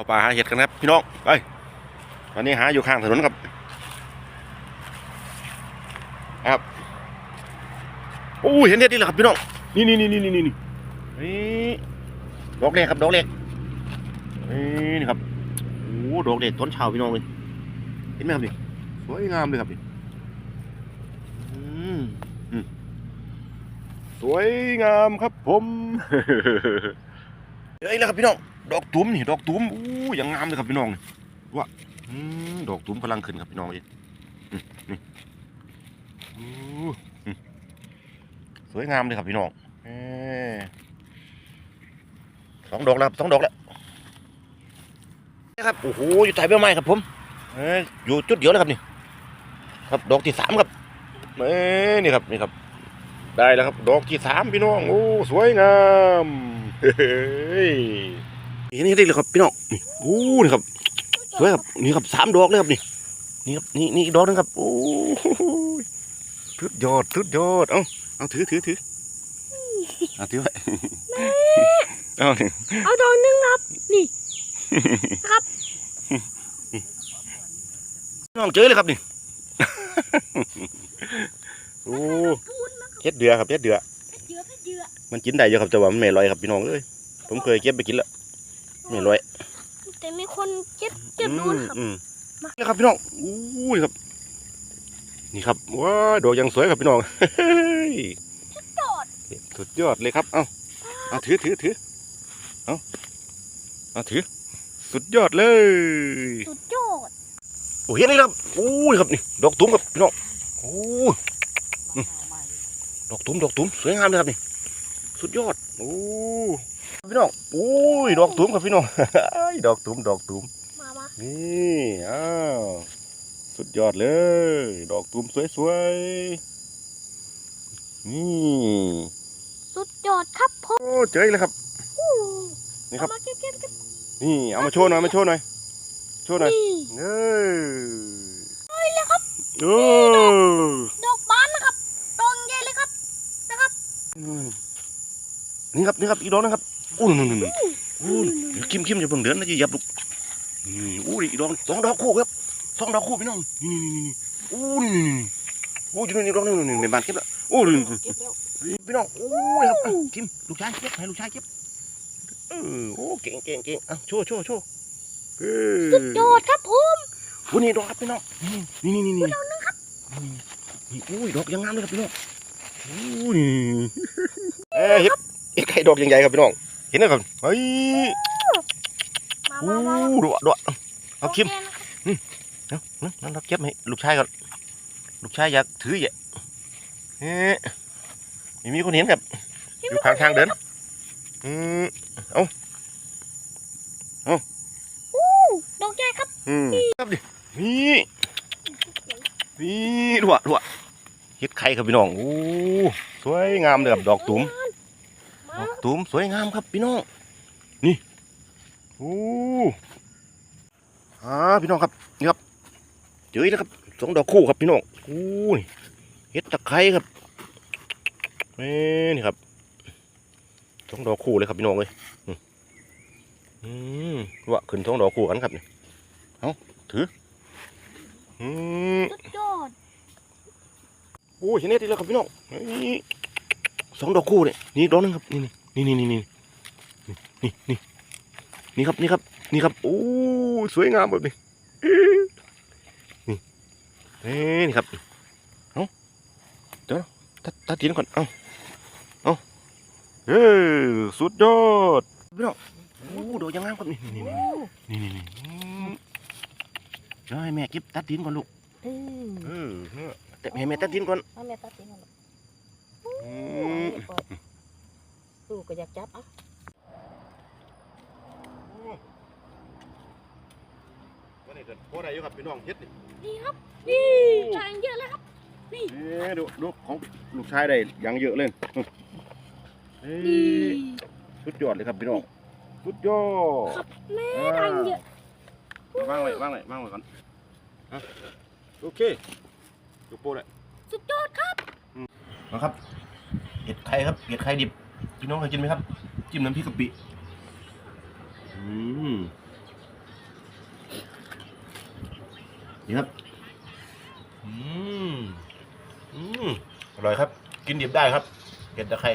เข้าป่าหาเห็ดกันครับพี่น้องไปตอนนี้หาอยู่ข้างถนนครับครับโอ้ยเห็นเห็ดนี่แหละครับพี่น้องนี่นี่นี่นี่นี่นี่นี่ดอกเล็กครับดอกเล็กนี่นี่ครับโอ้ดอกเล็กต้นชาวพี่น้องเลยเห็นไหมครับนี่สวยงามเลยครับนี่อืมอืมสวยงามครับผมเฮ้ยแล้วครับพี่น้อง ดอกตุ้มนี่ดอกตุ้มอู้ยังงามเลยครับพี่น้องนี่ว่าดอกตุ้มกำลังขึ้นครับพี่น้องนี่อืมนี่อู้อืมสวยงามเลยครับพี่น้องอสองดอกแล้วสองดอกแล้วนี่ครับโอ้โหอยู่ใต้ใบไม้ครับผมเอ้ยอยู่จุดเดียวแล้วครับนี่ครับดอกที่สามครับเอ้นี่ครับนี่ครับ ได้แล้วครับ ดอกที่สามพี่น้องโอ้สวยงามเฮ้ย นี่นี่ได้เลยครับพี่น้องนี่โอ้นี่ครับสวยครับนี่ครับสามดอกเลยครับนี่นี่ครับนี่นี่อีกดอกหนึงครับโอ้ยทุดยอดทุดยอดเอาเอาถือถือถือเอาถือไว้เอานี่เอาดอกหนึงครับนี่พี่น้องเจอเลยครับนี่โอ้เฮ็ดเดือครับเฮ็ดเดือเยอะไปเยอะมันกินได้อยู่ครับแต่ว่ามันไม่ลอยครับพี่น้องเอ้ยผมเคยเก็บไปกินแล้ว ไม่ลอยแต่มีคนเก็บเก็บดูนะครับอืมอืมนี่ครับพี่น้องอู้นี่ครับ นี่ครับว้าดอกยังสวยครับพี่น้องยอดสุดยอดเลยครับ เอาเอาถือถือถือเอาเอาถือ สุดยอดเลย สุดยอดโอ้เห็นเลยครับโอ้ยครับนี่ดอกตุ้มครับพี่น้องโอ้ยอืมดอกตุ้มดอกตุ้มสวยงามเลยครับนี่ สุดยอด โอ้ พี่น้องโอ้ยดอกตุ้มครับพี่น้องดอกตุ้มดอกตุ้มมามานี่อ้าวสุดยอดเลย ดอกตูมสวยๆนี่สุดยอดครับพ่อโอ้เจออีกแล้วครับอู้นี่ครับเอามาเก็บเก็บเก็บนี่เอามาโชว์หน่อยมาโชว์หน่อยโชว์หน่อยนี่เออเฮ้ยแล้วครับโอ้ดอกบานนะครับดอกใหญ่เลยครับนี่ครับนี่ครับอีกดอกนึงครับ อู้นู่นนู่นนู่นอู้เดี๋ยวคิมคิมอย่าเพิ่งเดินนะอย่าเหยับลูกนี่อู้นี่อีกดอกสองดอกคู่ครับสองดอกคู่พี่น้องนี่นี่นี่นี่อู้นี่นี่นี่โอ้ยอยู่นี่นี่ดอกนึงนี่ในบ้านเก็บแล้วโอ้นี่นี่เก็บแล้วพี่น้องโอ้ยครับอะกิมลูกชายเก็บให้ลูกชายเก็บเออโอ้เก่งเก่งเก่งอะโชว์โชว์โชว์เออสุดยอดครับผมวันนี้ดอกครับพี่น้องนี่นี่นี่นี่นี่นี่อุ้ยดอกยังงามเลยครับพี่น้องอุ้ยเอ้ยเห็ดเห็ดไข่ดอกยังใหญ่ครับพี่น้อง เห็นไหมครับเฮ้ยมาโอ้มามาดอกดอกเอาคิมโอนะครับเนาะนั่นเราเก็บให้ลูกชายก่อนลูกชายอยากถืออย่าเอ๊ะไม่มีคนเห็นครับอยู่ข้างทางเดินอืมดอกใหญ่ครับอืมครับดินี่นี่ดูอะดูอะเฮ็ดไข่ครับพี่น้องโอ้สวยงามเลยครับดอกตุ้มมา ดอกตุ้มสวยงามครับพี่น้อง นี่โอ้อ่าพี่น้องครับนี่ครับเจออีกแล้วครับสองดอกคู่ครับพี่น้องโอ้นี่เฮ็ดตะไคร้ครับแม่นี่ครับสองดอกคู่เลยครับพี่น้องเลยอืมอืมว่าขึ้นสองดอกคู่กันครับนี่เอาถืออืมสุดยอดโอ้ยเห็นเน็ตอีกแล้วครับพี่น้องนี่ สองดอกคู่เนี่ยนี่ดอกหนึงครับนี่นี่นี่นี่นี่นี่นี่นี่ครับนี่ครับนี่ครับโอ้ยสวยงามแบบนี้นี่เอ้ยนี่ครับเอาเดี๋ยวตัดตัดทีนก่อนเอาเอาเฮ้ยสุดยอดพี่น้องโอ้ดอกยังงามครับนี่นี่นี่นี่นี่นี่เดี๋ยวให้แม่เก็บตัดทีนก่อนลูกอืมเออแต่ให้แม่ตัดทีนก่อนเอาแม่ตัดทิ้งก่อน อืม ลูกก็ อยากจับอะก็ได้เกิดพอได้อยู่ครับพี่น้องเฮ็ดนี่นี่ครับ นี่ชายเยอะเลยครับเอ๊ะดูดูของลูกชายได้อย่างเยอะเลยเอ้นี่ยสุดยอดเลยครับพี่น้องสุดยอดครับแม่ทางเยอะวางไว้วางไว้วางไว้ก่อนอะโอเคยกโป้เลยสุดยอดครับนะครับเห็ดไข่ครับเห็ดไข่ดิบ พี่น้องเคยกินไหมครับ จิ้มน้ำพริกกะปิอืมนี่ครับ อืม อืม อร่อยครับ กินดิบได้ครับเผ็ดตะไคร้